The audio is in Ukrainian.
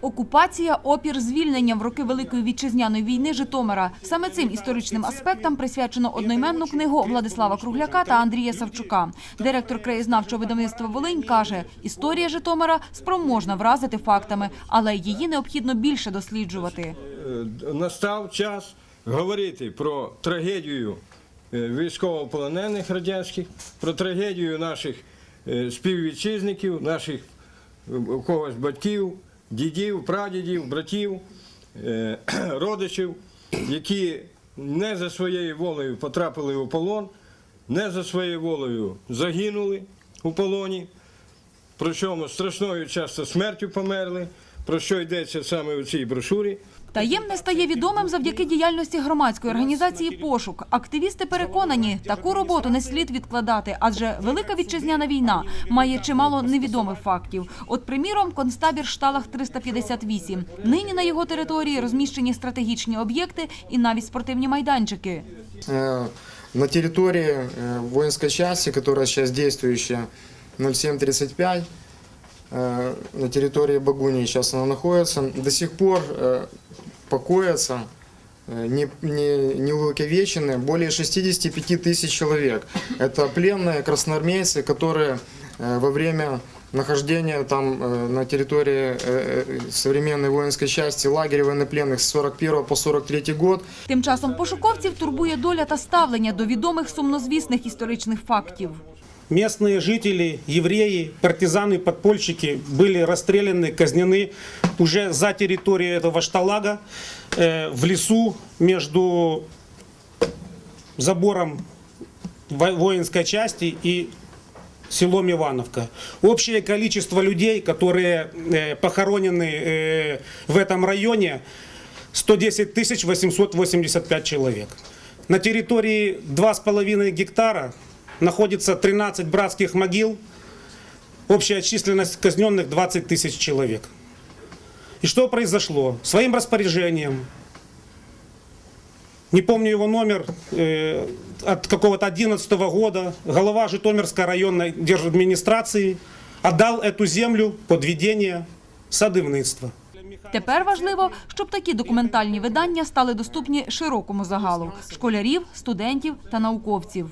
Окупація, опір, звільнення в роки Великої вітчизняної війни Житомира. Саме цим історичним аспектам присвячено одноіменну книгу Владислава Кругляка та Андрія Савчука. Директор краєзнавчого видавництва Волинь каже, історія Житомира спроможна вразити фактами, але її необхідно більше досліджувати. Е, настав час говорити про трагедію е, військовополонених радянських, про трагедію наших е, співвітчизників, наших когось батьків, дідів, прадідів, братів, е, родичів, які не за своєю волею потрапили у полон, не за своєю волею загинули у полоні, причому страшною часто смертю померли, про що йдеться саме у цій брошурі. Таємне стає відомим завдяки діяльності громадської організації Пошук. Активісти переконані, таку роботу не слід відкладати, адже велика вітчизняна війна має чимало невідомих фактів. От, приміром, концтабір Шталах 358. Нині на його території розміщені стратегічні об'єкти і навіть спортивні майданчики. Э, На территории э, воинской части, которая сейчас действующая 0735, э, на территории Багунии сейчас она находится, до сих пор э, покоятся э, не, не, не увековечены более 65 тысяч человек. Это пленные красноармейцы, которые э, во время нахождения там э, на территории э, э, современной воинской части лагеря военнопленных с 41 по 43 год Тим часом пошуковців турбує доля та ставлення до відомих сумнозвісних історичних фактів. Местные жители, евреи, партизаны, подпольщики были расстреляны, казнены уже за территорией этого шталага, э, в лесу между забором во- воинской части и селом Ивановка. Общее количество людей, которые э, похоронены э, в этом районе, 110 тысяч 885 человек. На территории 2,5 гектара находится 13 братских могил, общая численность казненных 20 тысяч человек. И что произошло? Своим распоряжением, не помню его номер, э, от какого-то 11 года, глава Житомирской районной держадминистрации отдал эту землю под ведение садивництва. Тепер важливо, щоб такі документальні видання стали доступні широкому загалу – школярів, студентів та науковців.